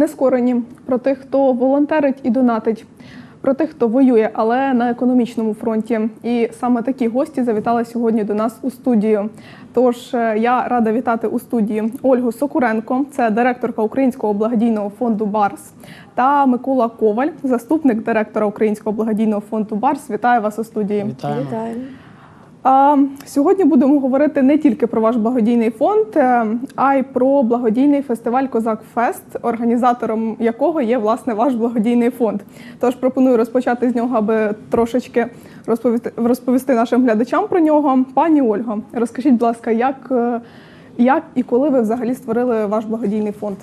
нескорені, про тих, хто волонтерить і донатить, про тих, хто воює, але на економічному фронті. І саме такі гості завітали сьогодні до нас у студію. Тож е, я рада вітати у студії Ольгу Сокуренко, це директорка Українського благодійного фонду Барс, та Микола Коваль, заступник директора Українського благодійного фонду Барс. Вітаю вас у студії. Вітаємо. Вітаємо. Сьогодні будемо говорити не тільки про ваш благодійний фонд, е, а й про благодійний фестиваль Козак Фест, організатором якого є власне ваш благодійний фонд. Тож пропоную розпочати з нього, аби трошечки розповісти, розповісти нашим глядачам про нього. Пані Ольго, розкажіть, будь ласка, як, е, як і коли ви взагалі створили ваш благодійний фонд?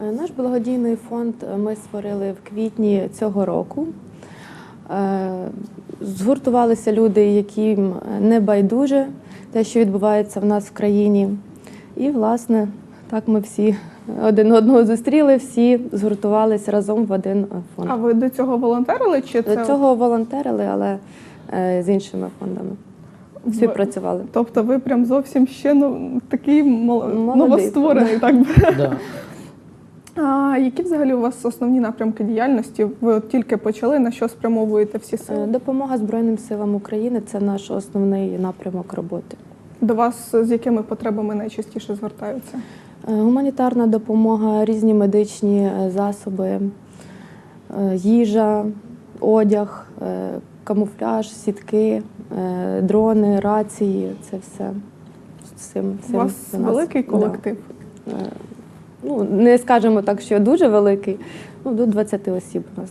Е, Наш благодійний фонд ми створили в квітні цього року. Е, Згуртувалися люди, яким не байдуже те, що відбувається в нас в країні. І, власне, так ми всі один одного зустріли, всі згуртувалися разом в один фонд. А ви до цього волонтерили? Чи це До цього волонтерили, але е, з іншими фондами співпрацювали. Тобто ви прям зовсім ще ну, такий мол- новостворений, так би. Да. А які взагалі у вас основні напрямки діяльності? Ви от тільки почали на що спрямовуєте всі Е, сили? Допомога Збройним силам України це наш основний напрямок роботи. До вас з якими потребами найчастіше звертаються? Е, Гуманітарна допомога, різні медичні е, засоби, е, їжа, одяг, е, камуфляж, сітки, е, дрони, рації це все. З Цим, У вас великий да. колектив. Е, Ну, не скажемо так, що дуже великий, ну, до 20 осіб у нас.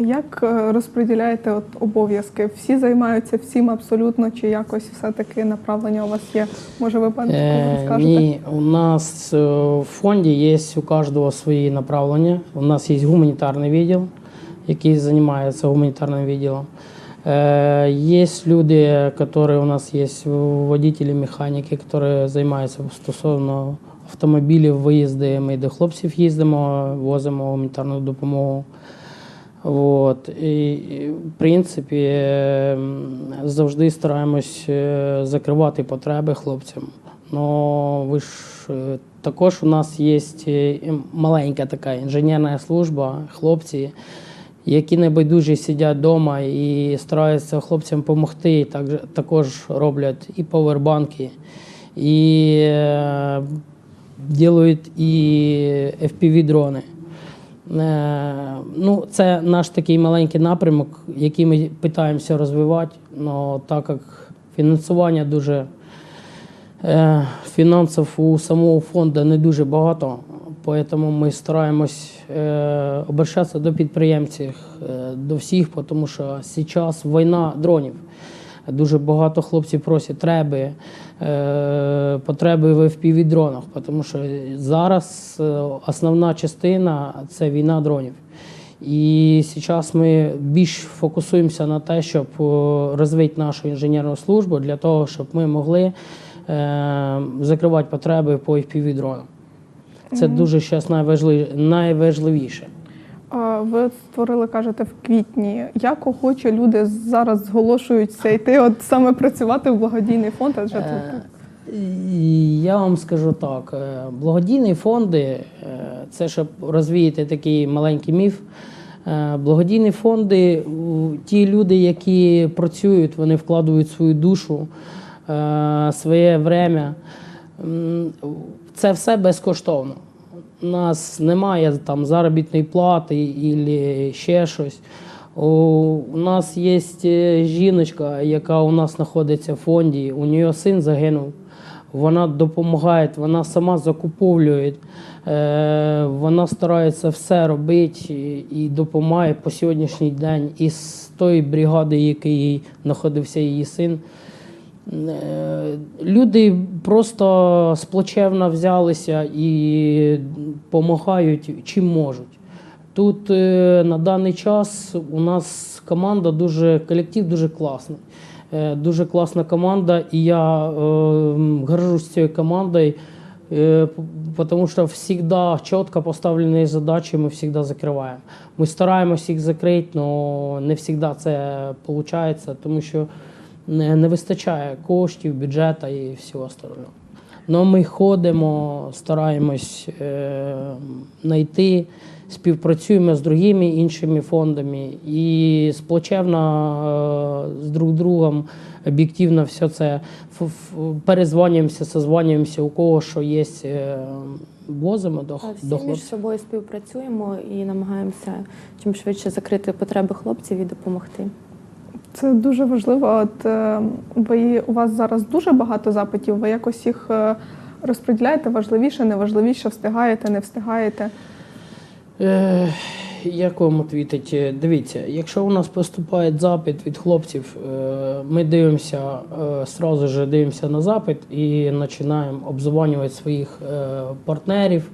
Як е, розподіляєте от обов'язки? Всі займаються всім абсолютно, чи якось все-таки направлення у вас є? Може, ви пане Е, скажете? ні, у нас е, в фонді є у кожного свої направлення. У нас є гуманітарний відділ, який займається гуманітарним відділом. Е, Есть люди, которые у нас есть водители, механіки, які займаються стосовно автомобілів, виїзди. Ми до хлопців їздимо, возимо гуманітарну допомогу. От. І, в принципі, е, завжди стараємось е, закривати потреби хлопцям. Ну, ви ж е, також у нас є е, маленька така інженерна служба, хлопці, які небайдужі сидять вдома і стараються хлопцям допомогти. Так, також роблять і повербанки, і ділають і FPV-дрони. Е, Ну, це наш такий маленький напрямок, який ми намагаємося розвивати. Но так як фінансування дуже е, фінансів у самого фонду не дуже багато, тому ми стараємось е, обращатися до підприємців, до всіх, тому що зараз війна дронів. Дуже багато хлопців просять треба, е, потреби в FPV-дронах, тому що зараз е, основна частина це війна дронів. І зараз ми більш фокусуємося на те, щоб е, розвити нашу інженерну службу для того, щоб ми могли закривати потреби по FPV-дронам. Це дуже зараз найважливіше. Ви створили, кажете, в квітні. Як охоче люди зараз зголошуються йти, от саме працювати в благодійний фонд? Адже тут Е, Я вам скажу так: е, благодійні фонди е, це щоб розвіяти такий маленький міф. Благодійні фонди, ті люди, які працюють, вони вкладають свою душу, своє время. Це все безкоштовно. У нас немає там заробітної плати і ще щось. У нас є е, жіночка, яка у нас знаходиться в фонді. У неї син загинув. Вона допомагає, вона сама закуповує, е, вона старається все робити і- допомагає по сьогоднішній день із тої бригади, який знаходився її син. Е, Люди просто сплочевно взялися і допомагають чим можуть. Тут е, на даний час у нас команда дуже колектив дуже класний. Е, Дуже класна команда, і я е, горжусь цією командою, е, тому що завжди чітко поставлені задачі ми завжди закриваємо. Ми стараємося їх закрити, але не завжди це виходить, тому що не, не вистачає коштів, бюджету і всього остального. але ми ходимо, стараємось е, знайти, співпрацюємо з другими іншими фондами і сплочевно е, з друг другом об'єктивно все це перезванюємося, созванюємося, у кого що є, е, возимо до, всі до між собою співпрацюємо і намагаємося чим швидше закрити потреби хлопців і допомогти. Це дуже важливо. От е, ви у вас зараз дуже багато запитів. Ви якось їх е, розподіляєте важливіше, неважливіше, встигаєте, не встигаєте. Е, Як вам відповідати? Дивіться, якщо у нас поступає запит від хлопців, е, ми дивимося, е, ж дивимося на запит і починаємо обзванювати своїх е, партнерів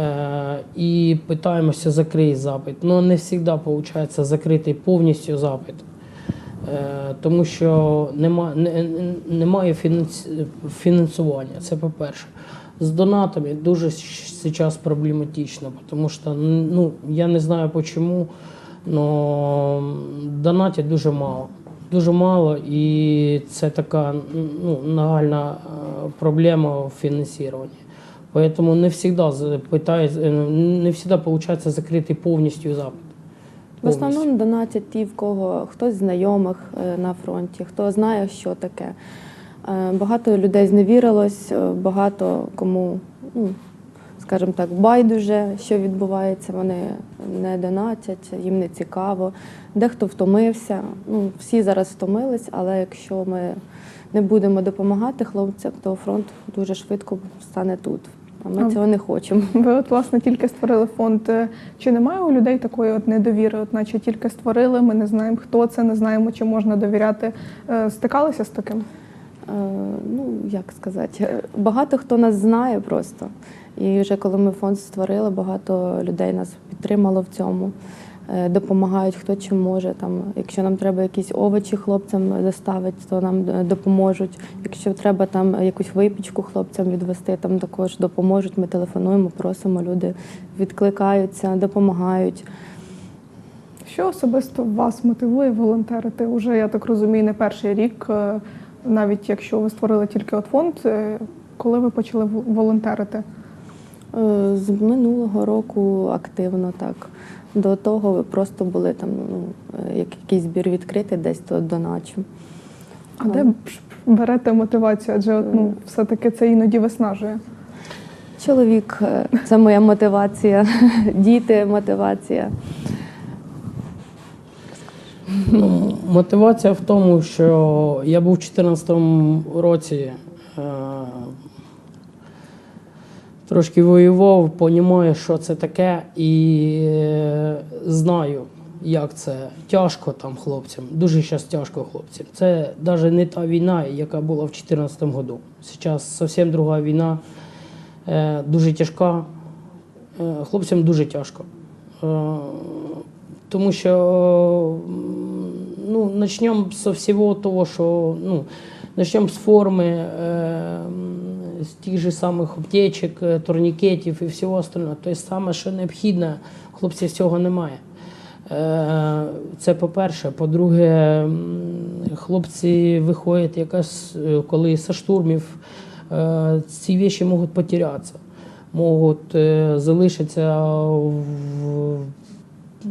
е, і питаємося закрити запит. Ну не завжди виходить закрити повністю запит. Е, Тому що нема, не, не- немає фінансування, це по-перше. З донатами дуже зараз проблематично, тому що ну, я не знаю чому, але донатів дуже мало. Дуже мало, і це така ну, нагальна е, проблема в фінансуванні. Поэтому не завжди питають, е, не завжди виходить закрити повністю запит. В основному донатять ті, в кого хтось з знайомих е, на фронті, хто знає, що таке. Е, Багато людей зневірилось, е, багато кому, ну, скажімо так, байдуже, що відбувається, вони не донатять, їм не цікаво. Дехто втомився. Ну, всі зараз втомились, але якщо ми не будемо допомагати хлопцям, то фронт дуже швидко стане тут. А ми А цього не хочемо. Ви от власне тільки створили фонд. Е, Чи немає у людей такої от недовіри? От наче тільки створили, ми не знаємо, хто це, не знаємо, чи можна довіряти. Е, Стикалися з таким? Е, ну, як сказати, е, багато хто нас знає просто. І вже коли ми фонд створили, багато людей нас підтримало в цьому, допомагають хто чим може. Там, якщо нам треба якісь овочі хлопцям доставити, то нам е, допоможуть. Якщо треба там якусь випічку хлопцям відвести, там також допоможуть. Ми телефонуємо, просимо, люди відкликаються, допомагають. Що особисто вас мотивує волонтерити? Уже я так розумію, не перший рік, е, навіть якщо ви створили тільки от фонд, е, коли ви почали волонтерити? Е, З минулого року активно так. До того просто були там ну, е, як якийсь збір відкритий, десь то доначу. А де берете мотивацію? Адже от, ну, все-таки це іноді виснажує. Чоловік е, це моя мотивація, діти мотивація. Ну, мотивація в тому, що я був у 2014 році, е, трошки воював, розумію, що це таке, і е, знаю, як це тяжко там хлопцям. Дуже зараз тяжко хлопцям. Це навіть не та війна, яка була в 2014 году. Зараз зовсім друга війна, е, дуже тяжка. Е, Хлопцям дуже тяжко. Тому що ну, почнемо з всього того, що ну, почнемо з форми, тих же самих аптечок, е, турнікетів і всього остального. Тобто саме, що необхідне, хлопців цього немає. Це по-перше. По-друге, хлопці виходять якось, е, коли зі штурмів, ці речі можуть потерятися, можуть залишитися в,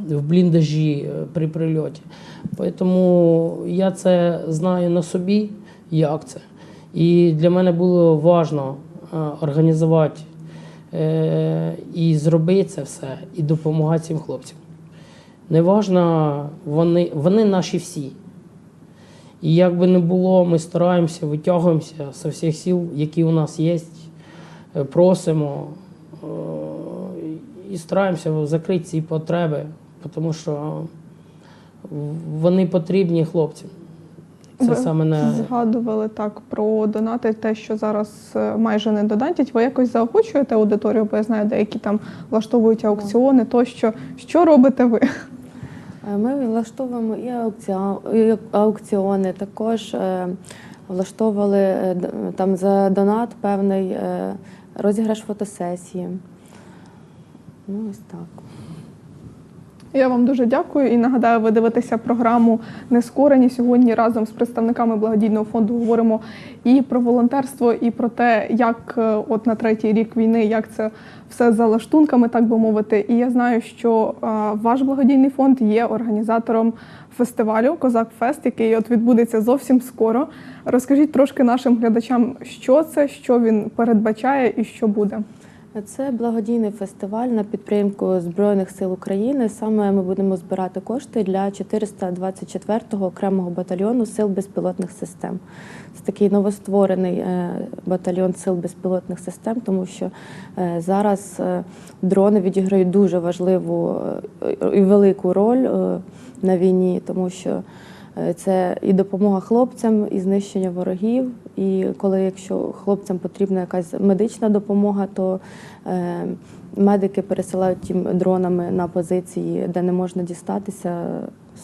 бліндажі при прильоті. Тому я це знаю на собі, як це. І для мене було важливо е, організувати е, і зробити це все, і допомагати цим хлопцям. Неважно, вони, вони наші всі. І як би не було, ми стараємося, витягуємося з всіх сил, які у нас є, е, просимо і стараємося закрити ці потреби, тому що вони потрібні хлопцям. Це Ви саме не згадували так про донати, те, що зараз е, майже не донатять. Ви якось заохочуєте аудиторію, бо я знаю, деякі там влаштовують аукціони, тощо. Що робите ви? Е, Ми влаштовуємо і аукціони, також е, влаштовували там за донат певний розіграш фотосесії. Ну, ось так. Я вам дуже дякую і нагадаю, ви дивитеся програму Нескорені. Сьогодні разом з представниками благодійного фонду говоримо і про волонтерство, і про те, як е, от на третій рік війни, як це все за лаштунками, так би мовити. І я знаю, що е, ваш благодійний фонд є організатором фестивалю Козак Фест, який от відбудеться зовсім скоро. Розкажіть трошки нашим глядачам, що це, що він передбачає і що буде. Це благодійний фестиваль на підтримку Збройних сил України. Саме ми будемо збирати кошти для 424-го окремого батальйону сил безпілотних систем. Це такий новостворений е, батальйон сил безпілотних систем, тому що е, зараз е, дрони відіграють дуже важливу і велику роль на війні, тому що Це і допомога хлопцям, і знищення ворогів. І коли якщо хлопцям потрібна якась медична допомога, то е, медики пересилають тим дронами на позиції, де не можна дістатися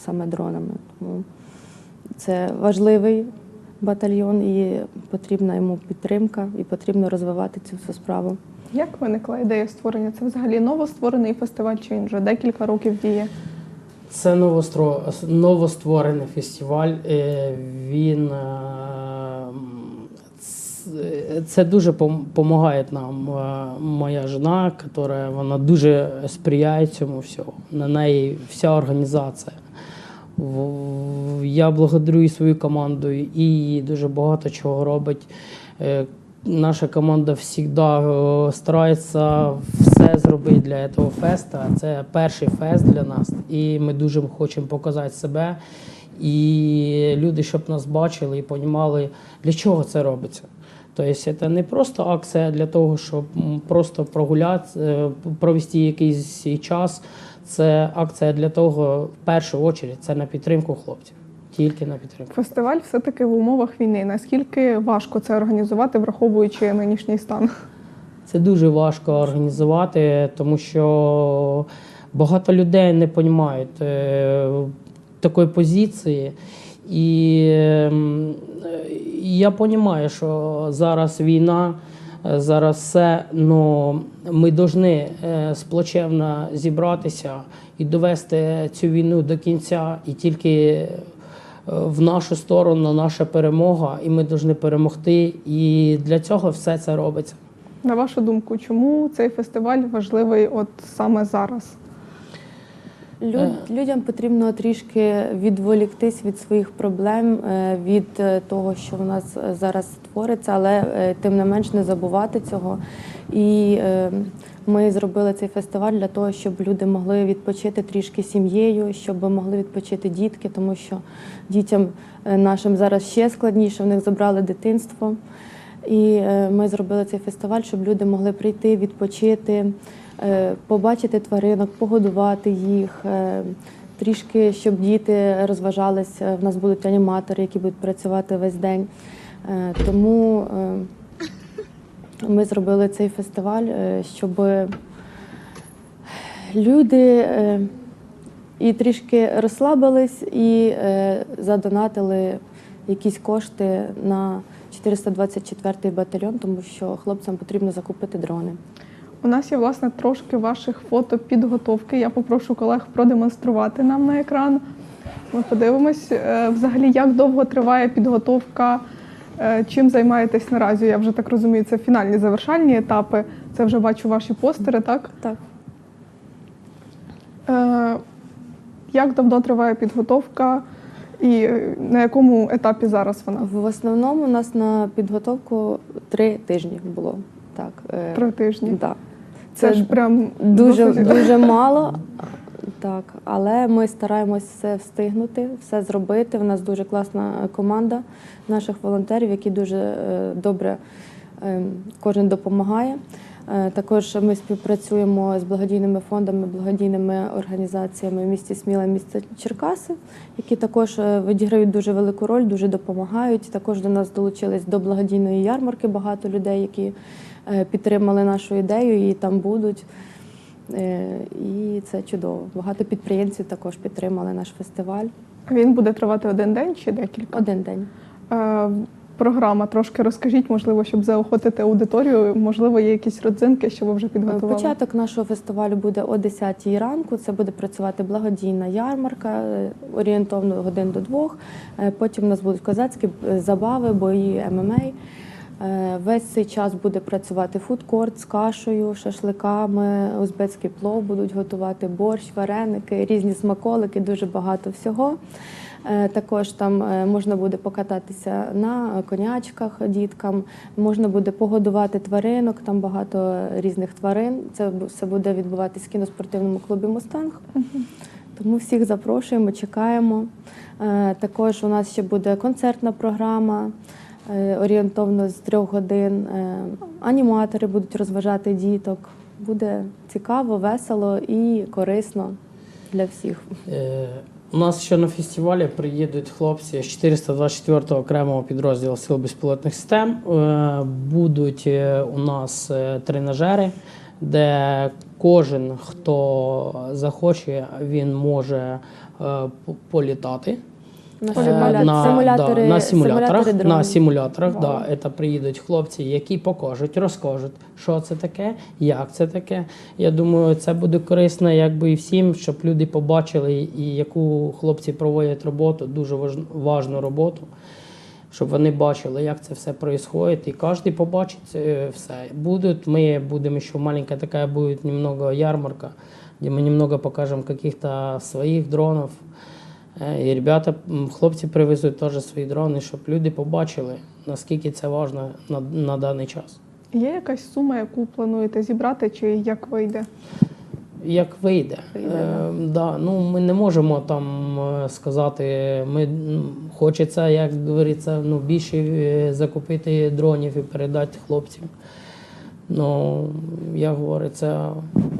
саме дронами. Тому це важливий батальйон, і потрібна йому підтримка, і потрібно розвивати цю всю справу. Як виникла ідея створення? Це взагалі новостворений фестиваль, чи він вже декілька років діє? Це новостворений фестиваль. Е, Він е, це дуже допомагає нам е, моя жена, яка вона дуже сприяє цьому всьому. На неї вся організація. Я благодарю і свою команду, і дуже багато чого робить. Е, Наша команда завжди старається все зробити для цього фесту. Це перший фест для нас, і ми дуже хочемо показати себе. І люди, щоб нас бачили і розуміли, для чого це робиться. Тобто це не просто акція для того, щоб просто прогуляти, е, провести якийсь час. Це акція для того, в першу чергу, це на підтримку хлопців. Тільки на підтримку. Фестиваль все-таки в умовах війни. Наскільки важко це організувати, враховуючи нинішній стан? Це дуже важко організувати, тому що багато людей не розуміють е, такої позиції. І ем, я розумію, що зараз війна, е, зараз все, але ми повинні е, сплочевно зібратися і довести цю війну до кінця, і тільки в нашу сторону наша перемога, і ми повинні перемогти. І для цього все це робиться. На вашу думку, чому цей фестиваль важливий от саме зараз? Люд, людям потрібно трішки відволіктись від своїх проблем, е, від е, того, що в нас е, зараз твориться, але тим не менш не забувати цього. І ми зробили цей фестиваль для того, щоб люди могли відпочити трішки сім'єю, щоб могли відпочити дітки, тому що дітям нашим зараз ще складніше, в них забрали дитинство. І ми зробили цей фестиваль, щоб люди могли прийти, відпочити, побачити тваринок, погодувати їх, е, трішки, щоб діти розважалися. В нас будуть аніматори, які будуть працювати весь день. Е, Тому е, ми зробили цей фестиваль, е, щоб люди е, і трішки розслабились і е, задонатили якісь кошти на 424-й батальйон, тому що хлопцям потрібно закупити дрони. У нас є власне трошки ваших фото підготовки. Я попрошу колег продемонструвати нам на екран. Ми подивимось, е, взагалі, як довго триває підготовка, е, чим займаєтесь наразі. Я вже так розумію, це фінальні завершальні етапи. Це вже бачу ваші постери, так? Так. Е, Як давно триває підготовка і на якому етапі зараз вона? В основному у нас на підготовку три тижні було. Так, Три тижні. Да. Це, ж прям дуже, досить- дуже мало. Так, але ми стараємось все встигнути, все зробити. У нас дуже класна команда наших волонтерів, які дуже е, добре е, кожен допомагає. Е, Також ми співпрацюємо з благодійними фондами, благодійними організаціями в місті Сміла, місті Черкаси, які також е, відіграють дуже велику роль, дуже допомагають. Також до нас долучились до благодійної ярмарки багато людей, які е, підтримали нашу ідею і там будуть. Е, І це чудово. Багато підприємців також підтримали наш фестиваль. Він буде тривати один день чи декілька? Один день. Е, програма? Трошки розкажіть, можливо, щоб заохотити аудиторію. Можливо, є якісь родзинки, що ви вже підготували. Початок нашого фестивалю буде о 10-й ранку. Це буде працювати благодійна ярмарка е, орієнтовно годин до двох. Е, Потім у нас будуть козацькі е, забави, бої ММА. Е, Весь цей час буде працювати фудкорт з кашею, шашликами, узбецький плов будуть готувати, борщ, вареники, різні смаколики, дуже багато всього. Е, Також там е, можна буде покататися на конячках діткам, можна буде погодувати тваринок, там багато різних тварин. Це все буде відбуватись в кіноспортивному клубі Мустанг. Тому всіх запрошуємо, чекаємо. Також у нас ще буде концертна програма орієнтовно з трьох годин. Е, Аніматори будуть розважати діток. Буде цікаво, весело і корисно для всіх. Е, У нас ще на фестивалі приїдуть хлопці з 424 окремого підрозділу Сил безпілотних систем. Е, Будуть е, у нас е, тренажери, де кожен, хто захоче, він може е, політати. На Е, на, симулятори, да, на симуляторах, симулятори на симуляторах да, це приїдуть хлопці, які покажуть, розкажуть, що це таке, як це таке. Я думаю, це буде корисно якби і всім, щоб люди побачили, і яку хлопці проводять роботу, дуже важ- важну роботу, щоб вони бачили, як це все відбувається, і кожен побачить е, все. Будуть, ми будемо ще маленька така буде немного ярмарка, де ми немного покажемо каких-то своїх дронів. Е, І ребята, хлопці привезуть теж свої дрони, щоб люди побачили, наскільки це важливо на, на даний час. Є якась сума, яку плануєте зібрати, чи як вийде? Як вийде, Вийде, е, да. ну, ми не можемо там е, сказати, ми хочеться, як говориться, ну, більше е, закупити дронів і передати хлопцям. Ну, я говорю, це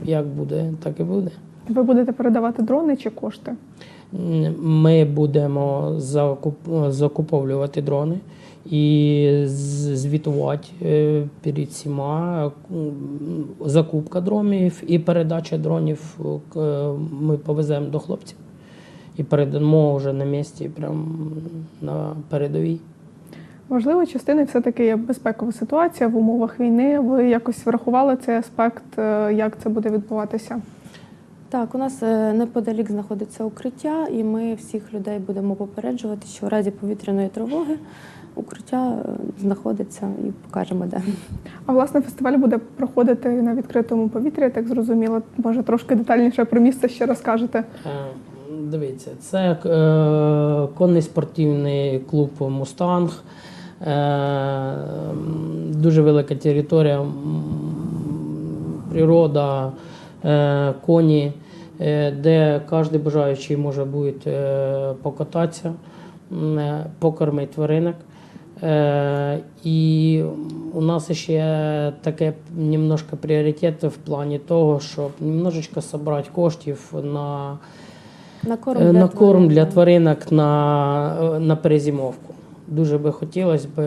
як буде, так і буде. Ви будете передавати дрони чи кошти? Ми будемо закуп- закуповувати дрони і звітувати е, перед всіма закупка дронів і передача дронів е, ми повеземо до хлопців і передамо вже на місці, прямо на передовій. Важливою частиною все-таки є безпекова ситуація в умовах війни. Ви якось врахували цей аспект, е, як це буде відбуватися? Так, у нас е, неподалік знаходиться укриття, і ми всіх людей будемо попереджувати, що в разі повітряної тривоги укриття е, знаходиться і покажемо де. А власне фестиваль буде проходити на відкритому повітрі, я так зрозуміло. Може трошки детальніше про місце ще розкажете. Е, Дивіться, це е, конний спортивний клуб Мустанг. Е, дуже велика територія, природа, коні, е, де кожен бажаючий може бути е, покататися, е, покормити тваринок. Е, І у нас ще таке немножко пріоритет в плані того, щоб немножечко зібрати коштів на На корм Е, для на корм для тваринок на, е, на перезимовку. Дуже би хотілося б,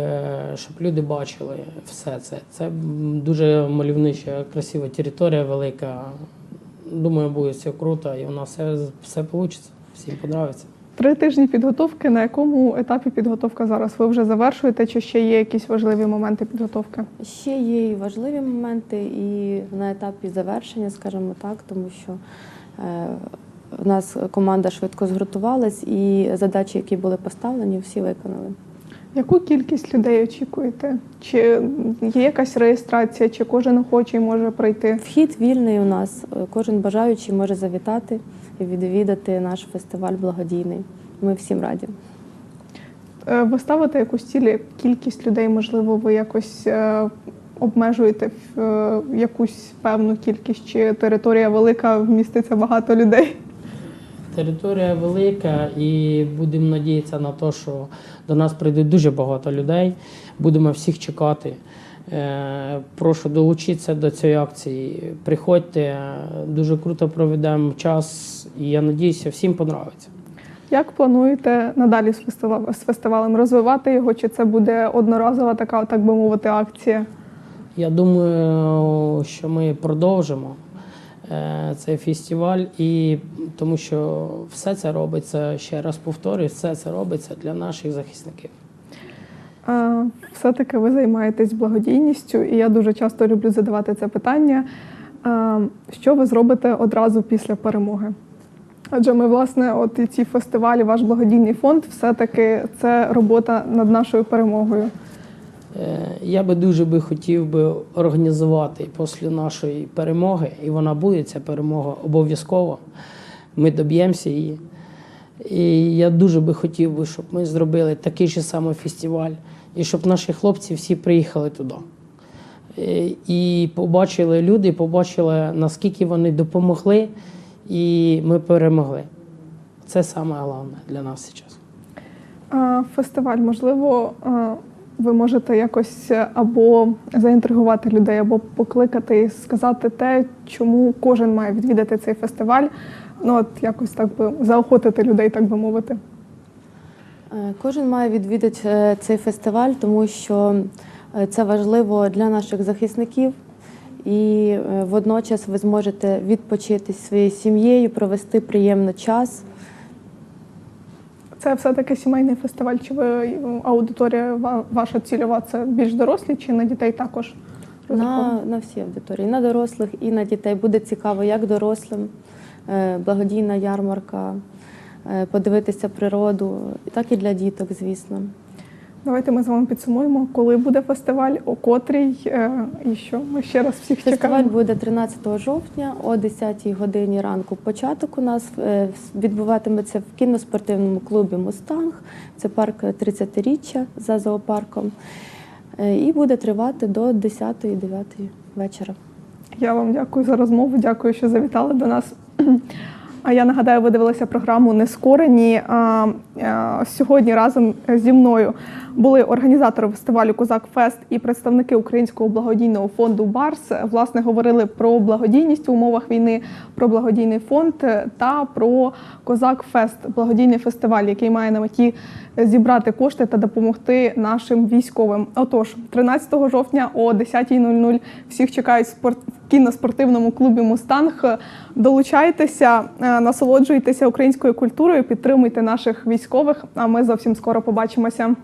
щоб люди бачили все це. Це дуже мальовнича, красива територія велика. Думаю, буде все круто і у нас все, все вийде. Всім подобається. Три тижні підготовки. На якому етапі підготовка зараз? Ви вже завершуєте, чи ще є якісь важливі моменти підготовки? Ще є і важливі моменти, і на етапі завершення, скажімо так, тому що е, в нас команда швидко згуртувалась, і задачі, які були поставлені, всі виконали. Яку кількість людей очікуєте? Чи є якась реєстрація, чи кожен охочий може прийти? Вхід вільний у нас. Кожен бажаючий може завітати і відвідати наш фестиваль благодійний. Ми всім раді. Е, Ви ставите якусь цілі кількість людей, можливо, ви якось е, обмежуєте в е, якусь певну кількість, чи територія велика, вміститься багато людей? Територія велика і будемо надіятися на те, що до нас прийде дуже багато людей. Будемо всіх чекати. Е, Прошу долучитися до цієї акції. Приходьте, дуже круто проведемо час, і я надіюся, всім подобається. Як плануєте надалі з фестивалем, розвивати його? Чи це буде одноразова така, так би мовити, акція? Я думаю, що ми продовжимо цей фестиваль, і тому що все це робиться, ще раз повторюю, все це робиться для наших захисників. Все-таки ви займаєтесь благодійністю, і я дуже часто люблю задавати це питання. Що ви зробите одразу після перемоги? Адже ми, власне, от і ці фестивалі, ваш благодійний фонд, все-таки це робота над нашою перемогою. Е, Я би дуже би хотів би організувати після нашої перемоги, і вона буде ця перемога обов'язково. Ми доб'ємося її. І я дуже би хотів би, щоб ми зробили такий же самий фестиваль, і щоб наші хлопці всі приїхали туди. Е, І побачили люди, побачили, наскільки вони допомогли, і ми перемогли. Це саме головне для нас зараз. Фестиваль, можливо, ви можете якось або заінтригувати людей, або покликати і сказати те, чому кожен має відвідати цей фестиваль. Ну, от якось так би заохотити людей, так би мовити. Е, Кожен має відвідати е, цей фестиваль, тому що е, це важливо для наших захисників. І е, водночас ви зможете відпочити своєю сім'єю, провести приємний час. Це все-таки сімейний фестиваль. Чи ви аудиторія ва- ваша цільова це більш дорослі, чи на дітей також? На, на всі аудиторії, на дорослих і на дітей. Буде цікаво як дорослим, е, благодійна ярмарка, е, подивитися природу, так і для діток, звісно. Давайте ми з вами підсумуємо, коли буде фестиваль, о котрій е, і що. Ми ще раз всіх Фестиваль чекаємо. буде 13 жовтня о 10 годині ранку. Початок у нас е, відбуватиметься в кіноспортивному клубі Мустанг. Це парк 30-річчя за зоопарком. Е, І буде тривати до 10-9 вечора. Я вам дякую за розмову. Дякую, що завітали до нас. А я нагадаю, ви дивилися програму Нескорені. А, Сьогодні разом зі мною були організатори фестивалю Козак Фест і представники Українського благодійного фонду Барс. Власне, говорили про благодійність в умовах війни, про благодійний фонд та про Козак Фест, благодійний фестиваль, який має на меті зібрати кошти та допомогти нашим військовим. Отож, 13 жовтня о 10.00 всіх чекають спорт в кіноспортивному клубі Мустанг. Долучайтеся, е, насолоджуйтеся українською культурою, підтримуйте наших військових. А ми зовсім скоро побачимося.